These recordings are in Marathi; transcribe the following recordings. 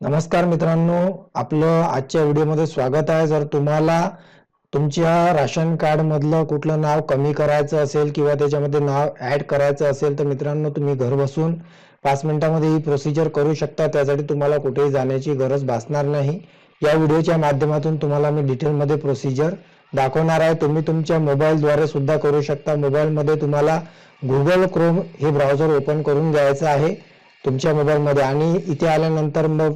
नमस्कार मित्रांनो आपलं आजच्या व्हिडिओमध्ये स्वागत आहे. जर तुम्हाला तुमच्या राशन कार्ड मधलं कुठलं नाव कमी करायचं असेल किंवा त्याच्यामध्ये नाव ऍड करायचं असेल तर मित्रांनो तुम्ही घर बसून पाच मिनिटामध्ये ही प्रोसिजर करू शकता. त्यासाठी तुम्हाला कुठेही जाण्याची गरज भासणार नाही. या व्हिडिओच्या माध्यमातून तुम्हाला मी डिटेलमध्ये प्रोसिजर दाखवणार आहे. तुम्ही तुमच्या मोबाईलद्वारे सुद्धा करू शकता. मोबाईलमध्ये तुम्हाला गुगल क्रोम हे ब्राउझर ओपन करून घ्यायचं आहे. तुमच्या मोबाईलमध्ये. आणि इथे आल्यानंतर मग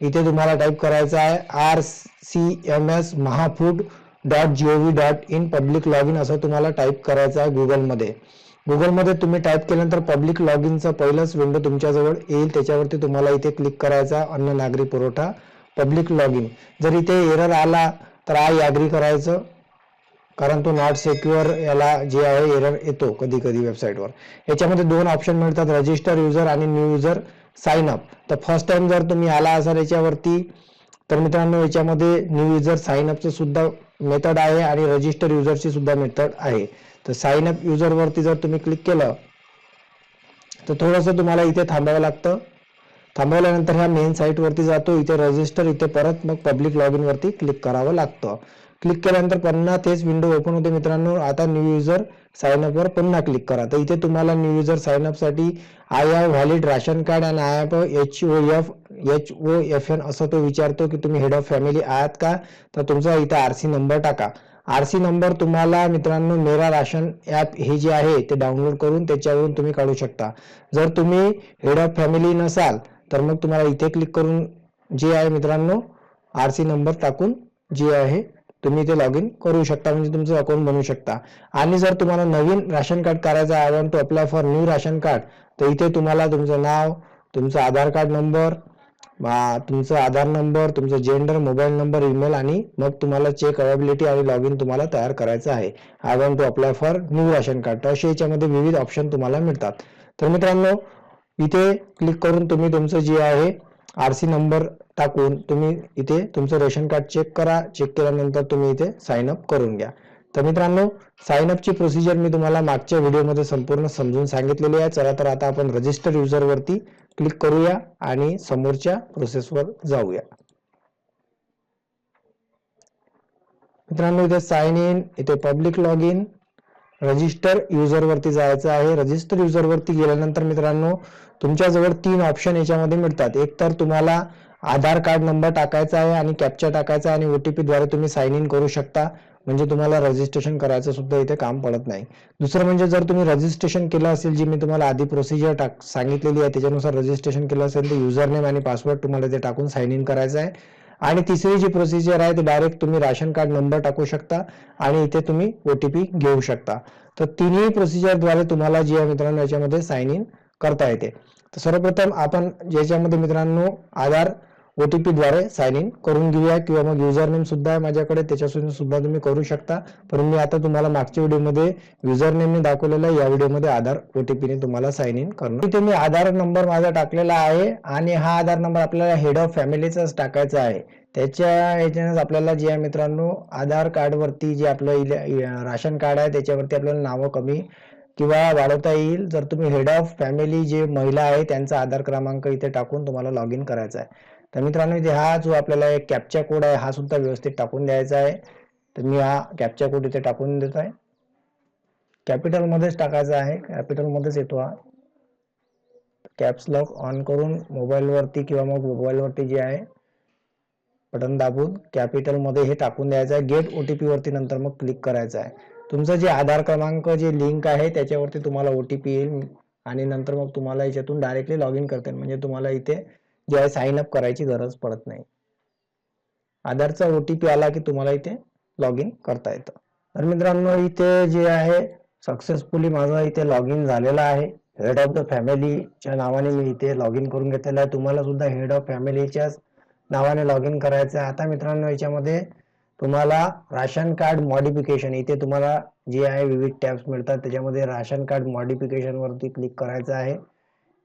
इथे तुम्हाला टाईप करायचं आहे R C M S Mahafood dot G O V dot in public log in असं तुम्हाला टाईप करायचं आहे गुगलमध्ये. गुगलमध्ये तुम्ही टाईप केल्यानंतर पब्लिक लॉग इनचा पहिलंच विंडो तुमच्याजवळ येईल. त्याच्यावरती तुम्हाला इथे क्लिक करायचा अन्न नागरी पुरवठा पब्लिक लॉग इन जर इथे एरर आला तर आय ॲग्री करायचं. कारण तो नॉट सेक्युअर याला जे आहे एरर येतो कधी कधी वेबसाईटवर याच्यामध्ये दोन ऑप्शन मिळतात रजिस्टर युजर आणि न्यू युजर साइन अप तर फर्स्ट टाइम जर तुम्ही आला असाल याच्यावरती तर मित्रांनो याच्यामध्ये न्यू युजर साइन अपचं सुद्धा मेथड आहे आणि रजिस्टर युजरची सुद्धा मेथड आहे. तर साइन अप युजर वरती जर तुम्ही क्लिक केलं तर थोडंसं तुम्हाला इथे थांबावं लागतं. थांबवल्यानंतर ह्या मेन साईट वरती जातो इथे रजिस्टर इथे परत मग पब्लिक लॉग इन वरती क्लिक करावं लागतं. क्लिक केल्यानंतर पुन्हा तेच विंडो ओपन होते मित्रांनो. आता न्यू युजर साइन वर पुन्हा क्लिक करा. तर इथे तुम्हाला न्यू युजर साइन आयसाठी आय व्हॅलिड राशन कार्ड आणि I F H O F H O F N असं तो विचारतो की तुम्ही हेड ऑफ फॅमिली आहात का? तर तुमचा इथे आरसी नंबर टाका. आरसी नंबर तुम्हाला मित्रांनो मेरा राशन ऍप हे जे आहे ते डाउनलोड करून त्याच्यावरून तुम्ही काढू शकता. जर तुम्ही हेड ऑफ फॅमिली नसाल तर मग तुम्हाला इथे क्लिक करून जे आहे मित्रांनो आरसी नंबर टाकून जे आहे तुम्ही ते लॉग इन करू शकता म्हणजे तुमचं अकाउंट बनवू शकता. आणि जर तुम्हाला नवीन राशन कार्ड करायचं I want to apply for new ration card तर इथे तुम्हाला तुमचं नाव तुमचं आधार कार्ड नंबर तुमचं आधार नंबर तुमचं जेंडर मोबाईल नंबर ईमेल आणि मग तुम्हाला चेक अवेबिलिटी आणि लॉग इन तुम्हाला तयार करायचं आहे. I want to apply for new ration card तर असे याच्यामध्ये विविध ऑप्शन तुम्हाला मिळतात. तर मित्रांनो इथे क्लिक करून तुम्ही तुमचं जे आहे आरसी नंबर टाकून तुम्ही इथे तुमचं रेशन कार्ड चेक करा. चेक केल्यानंतर तुम्ही इथे साइन अप करून घ्या. तर मित्रांनो साइन अपची प्रोसिजर मी तुम्हाला मागच्या व्हिडिओमध्ये संपूर्ण समजून सांगितलेली आहे. चला तर आता आपण रजिस्टर युजर वरती क्लिक करूया आणि समोरच्या प्रोसेसवर जाऊया. मित्रांनो इथे साइन इन इथे public log in register user वरती जायचं आहे. रजिस्टर युजर वरती गेल्यानंतर मित्रांनो तुमच्याजवळ तीन ऑप्शन याच्यामध्ये मिळतात. एक तर तुम्हाला आधार कार्ड नंबर टाकायचा आहे आणि कॅप्चर टाकायचा आणि ओटीपी द्वारे तुम्ही साइन इन करू शकता. म्हणजे तुम्हाला रजिस्ट्रेशन करायचं सुद्धा इथे काम पडत नाही. दुसरं म्हणजे जर तुम्ही रजिस्ट्रेशन केलं असेल जी मी तुम्हाला आधी प्रोसिजर टाक सांगितलेली आहे त्याच्यानुसार रजिस्ट्रेशन केलं असेल तर युजर नेम आणि पासवर्ड तुम्हाला ते टाकून साइन इन करायचं आहे. आणि तिसरी जी प्रोसिजर आहे ते डायरेक्ट तुम्ही राशन कार्ड नंबर टाकू शकता आणि इथे तुम्ही ओटीपी घेऊ शकता. तर तिन्ही प्रोसिजरद्वारे तुम्हाला जी आहे मित्रांनो याच्यामध्ये साइन इन करता येते. तर सर्वप्रथम आपण ज्याच्यामध्ये मित्रांनो आधार ओटीपी द्वारे साइन इन करून घेऊया किंवा मग युजर नेम सुद्धा आहे माझ्याकडे त्याच्यासून सुद्धा तुम्ही करू शकता. परंतु मी आता तुम्हाला मागच्या व्हिडिओमध्ये युजर नेमने दाखवलेलं आहे. या व्हिडिओमध्ये आधार ओटीपीने तुम्हाला साइन इन करणार इथे मी आधार नंबर माझा टाकलेला आहे आणि हा आधार नंबर आपल्याला हेड ऑफ फॅमिलीचाच टाकायचा आहे. त्याच्या याच्यानेच आपल्याला जे आहे मित्रांनो आधार कार्डवरती जे आपलं राशन कार्ड आहे त्याच्यावरती आपल्याला नावं कमी किंवा वाढवता येईल. जर तुम्ही हेड ऑफ फॅमिली जे महिला आहे त्यांचा आधार क्रमांक इथे टाकून तुम्हाला लॉग इन करायचा आहे. तर मित्रांनो इथे हा जो आपल्याला एक कॅप्चा कोड आहे हा सुद्धा व्यवस्थित टाकून द्यायचा आहे. तर मी हा कॅप्चा कोड इथे टाकून देत आहे. कॅपिटलमध्येच टाकायचा आहे. कॅपिटलमध्येच येतो हा. कॅप्स लॉक ऑन करून मोबाईलवरती किंवा मग मोबाईलवरती जे आहे बटन दाबून कॅपिटलमध्ये हे टाकून द्यायचं आहे. गेट ओ टी वरती नंतर मग क्लिक करायचं आहे. तुमचं जे आधार क्रमांक जे लिंक आहे त्याच्यावरती तुम्हाला ओटीपी येईल आणि नंतर मग तुम्हाला याच्यातून डायरेक्टली लॉग इन करता येईल. म्हणजे तुम्हाला इथे जे आहे साइन अप करायची गरज पडत नाही. आधारचा ओटीपी आला की तुम्हाला इथे लॉग इन करता येतं. तर मित्रांनो इथे जे आहे सक्सेसफुली माझं इथे लॉग इन झालेलं आहे. हेड ऑफ द फॅमिलीच्या नावाने मी इथे लॉग इन करून घेतलेलं आहे. तुम्हाला सुद्धा हेड ऑफ फॅमिलीच्याच नावाने लॉग इन करायचं आहे. आता मित्रांनो याच्यामध्ये तुम्हाला राशन कार्ड मॉडिफिकेशन इथे तुम्हाला जे आहे विविध टॅब्स मिळतात. त्याच्यामध्ये राशन कार्ड मॉडिफिकेशन वरती क्लिक करायचं आहे.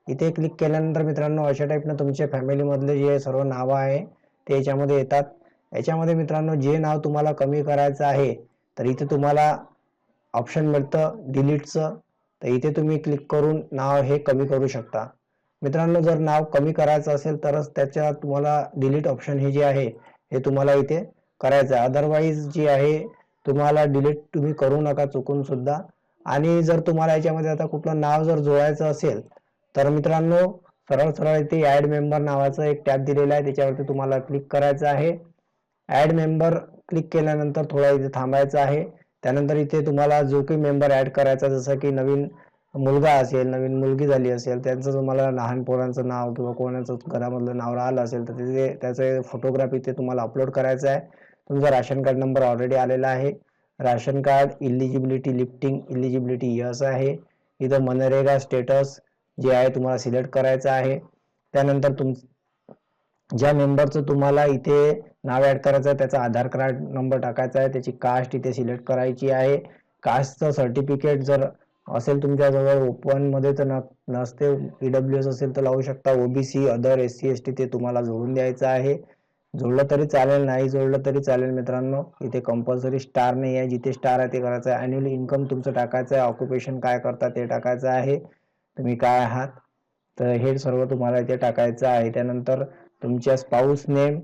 इथे क्लिक केल्यानंतर मित्रांनो अशा टाईपनं तुमच्या फॅमिलीमधले जे सर्व नावं आहे ते याच्यामध्ये येतात. याच्यामध्ये मित्रांनो जे नाव तुम्हाला कमी करायचं आहे तर इथे तुम्हाला ऑप्शन मिळतं डिलीटचं तर इथे तुम्ही क्लिक करून नाव हे कमी करू शकता. मित्रांनो जर नाव कमी करायचं असेल तरच त्याच्या तुम्हाला डिलीट ऑप्शन हे जे आहे हे तुम्हाला इथे करायचं आहे. अदरवाईज जे आहे तुम्हाला डिलीट तुम्ही करू नका चुकून सुद्धा. आणि जर तुम्हाला याच्यामध्ये आता कुठलं नाव जर जोडायचं असेल तर मित्रांनो सरळ सरळ इथे ऍड मेंबर नावाचं एक टॅब दिलेला आहे. त्याच्यावरती तुम्हाला क्लिक करायचं आहे. ऍड मेंबर क्लिक केल्यानंतर थोडा इथे थांबायचं आहे. त्यानंतर इथे तुम्हाला जो काही मेंबर ऍड करायचा जसं की नवीन मुलगा असेल नवीन मुलगी झाली असेल त्यांचं तुम्हाला लहान पोरांचं नाव किंवा कोणाचं घरामधलं नाव राहिलं असेल तर तिथे त्याचे फोटोग्राफ इथे तुम्हाला अपलोड करायचं आहे. तुमचा राशन कार्ड नंबर ऑलरेडी आलेला आहे. Ration card eligibility lifting eligibility yes आहे. इथं मनरेगा स्टेटस जे आहे तुम्हाला सिलेक्ट करायचं आहे. त्यानंतर तुम ज्या मेंबरचं तुम्हाला इथे नाव ऍड करायचं आहे त्याचा आधार कार्ड नंबर टाकायचा आहे त्याची कास्ट इथे सिलेक्ट करायची आहे. कास्टचं सर्टिफिकेट जर असेल तुमच्याजवळ ओपनमध्ये तर न नसते ईडब्ल्यू एस असेल तर लावू शकता. OBC other S C S T ते तुम्हाला जोडून द्यायचं आहे. जोडलं तरी चालेल नाही जोडलं तरी चालेल मित्रांनो. इथे कंपल्सरी स्टार नाही आहे. जिथे स्टार आहे ते करायचं आहे. अॅन्युअल इन्कम तुमचं टाकायचं आहे. ऑक्युपेशन काय करता ते टाकायचं आहे. तुम्ही काय आहात? तर हे सर्व तुम्हाला इथे टाकायचं आहे. त्यानंतर तुमच्या स्पाऊस नेम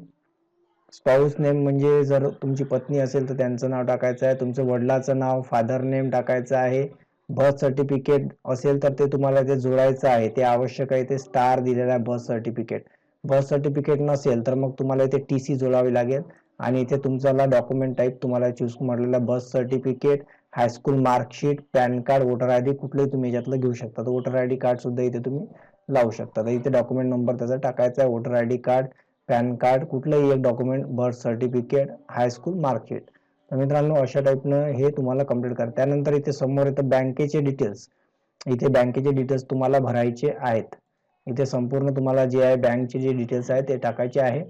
स्पाऊस नेम म्हणजे जर तुमची पत्नी असेल तर त्यांचं नाव टाकायचं आहे. तुमचं वडिलाचं नाव फादर नेम टाकायचं आहे. बर्थ सर्टिफिकेट असेल तर ते तुम्हाला ते जोडायचं आहे. ते आवश्यक आहे. ते स्टार दिलेलं आहे बर्थ सर्टिफिकेट बर्थ सर्टिफिकेट नसेल तर मग तुम्हाला इथे टी सी जोडावी लागेल. आणि इथे तुमचा डॉक्युमेंट टाईप तुम्हाला choose म्हटलेला birth certificate high school marksheet pan card voter I D कुठलंही तुम्ही याच्यातलं घेऊ शकता. तर वोटर आय डी कार्ड सुद्धा इथे तुम्ही लावू शकता. तर इथे डॉक्युमेंट नंबर त्याचा टाकायचा आहे. Voter I D card pan card कुठलंही एक document birth certificate high school marksheet तर मित्रांनो अशा टाईपनं हे तुम्हाला कंप्लीट करा. त्यानंतर इथे समोर येतं बँकेचे डिटेल्स इथे बँकेचे डिटेल्स तुम्हाला भरायचे आहेत. इथे संपूर्ण तुम्हाला जे आहे बँकचे जे डिटेल्स आहेत ते टाकायचे आहे.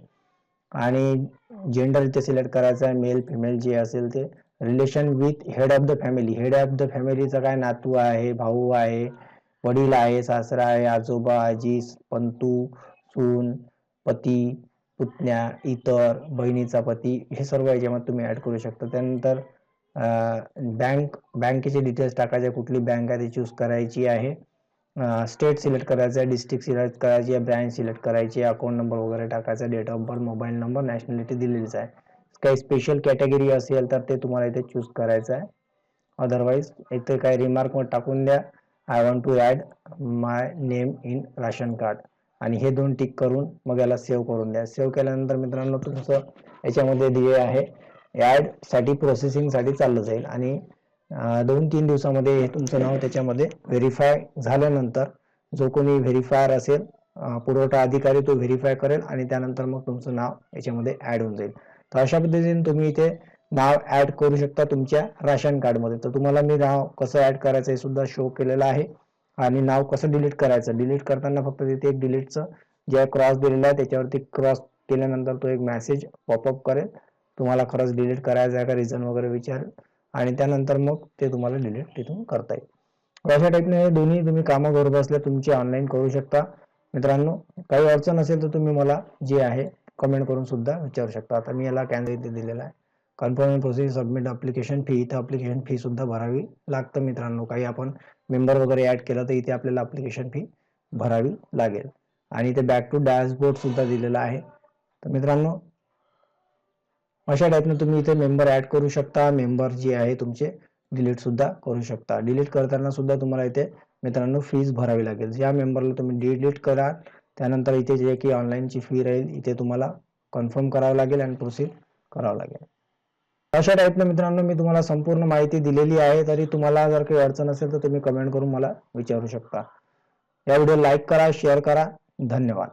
आणि जेंडर इथे सिलेक्ट करायचं आहे. मेल फिमेल जे असेल ते. Relation with head of the family head of the फॅमिलीचा काय नातू आहे भाऊ आहे वडील आहे सासरा आहे आजोबा आजी पंतू सून पती पुतण्या इतर बहिणीचा पती हे सर्व याच्यामध्ये तुम्ही ऍड करू शकता. त्यानंतर बँक बँकेचे डिटेल्स टाकायचे कुठली बँक आहे ती चूज करायची आहे. स्टेट सिलेक्ट करायचं आहे डिस्ट्रिक्ट सिलेक्ट करायची आहे ब्रँच सिलेक्ट करायची आहे अकाउंट नंबर वगैरे टाकायचा date of birth mobile number nationality दिलेलीच आहे. काही स्पेशल कॅटेगरी असेल तर ते तुम्हाला इथे चूज करायचं आहे. अदरवाईज इथे काही रिमार्क टाकून द्या. I want to add my name in ration card आणि हे दोन टिक करून मग याला सेव्ह करून द्या. सेव्ह केल्यानंतर मित्रांनो तुमचं याच्यामध्ये दिले आहे. ॲडसाठी प्रोसेसिंगसाठी चाललं जाईल. आणि दोन तीन दिवसामध्ये हे तुमचं नाव त्याच्यामध्ये व्हेरीफाय झाल्यानंतर जो कोणी व्हेरीफायर असेल पुरवठा अधिकारी तो व्हेरीफाय करेल आणि त्यानंतर मग तुमचं नाव याच्यामध्ये ॲड होऊन जाईल. तर अशा पद्धतीने तुम्ही इथे नाव ऍड करू शकता तुमच्या राशन कार्डमध्ये तर तुम्हाला मी नाव कसं ऍड करायचं हे सुद्धा शो केलेलं आहे. आणि नाव कसं डिलीट करायचं? डिलीट करताना फक्त तिथे एक डिलीटचं जे क्रॉस दिलेलं आहे त्याच्यावरती क्रॉस केल्यानंतर तो एक मेसेज पॉपअप करेल. तुम्हाला खरंच डिलीट करायचं आहे का? रिझन वगैरे विचारेल. आणि त्यानंतर मग ते तुम्हाला डिलीट तिथून करता येईल. अशा टाईपने हे दोन्ही तुम्ही कामं करत असल्या तुमची ऑनलाईन करू शकता. मित्रांनो काही अडचण असेल तर तुम्ही मला जे आहे कमेंट करून सुद्धा विचारू शकता. आता मी याला कॅन्सल इथे दिलेला आहे. Confirm process submit application fee इथं अप्लिकेशन फी सुद्धा भरावी लागतं मित्रांनो. काही आपण मेंबर वगैरे ऍड केलं तर इथे आपल्याला अप्लिकेशन फी भरावी लागेल. आणि इथे बॅक टू डॅशबोर्ड सुद्धा दिलेला आहे. तर मित्रांनो अशा टाईपने तुम्ही इथे मेंबर ऍड करू शकता. मेंबर जे आहे तुमचे डिलीट सुद्धा करू शकता. डिलीट करताना सुद्धा तुम्हाला इथे मित्रांनो फीज भरावी लागेल. या मेंबरला तुम्ही डिलीट करा त्यानंतर इथे जे की ऑनलाईनची फी राहील इथे तुम्हाला कन्फर्म करावं लागेल आणि प्रोसीड करावं लागेल. अशा टाईपनं मित्रांनो मी तुम्हाला संपूर्ण माहिती दिलेली आहे. तरी तुम्हाला जर काही अडचण असेल तर तुम्ही कमेंट करून मला विचारू शकता. या व्हिडिओ लाईक करा शेअर करा. धन्यवाद.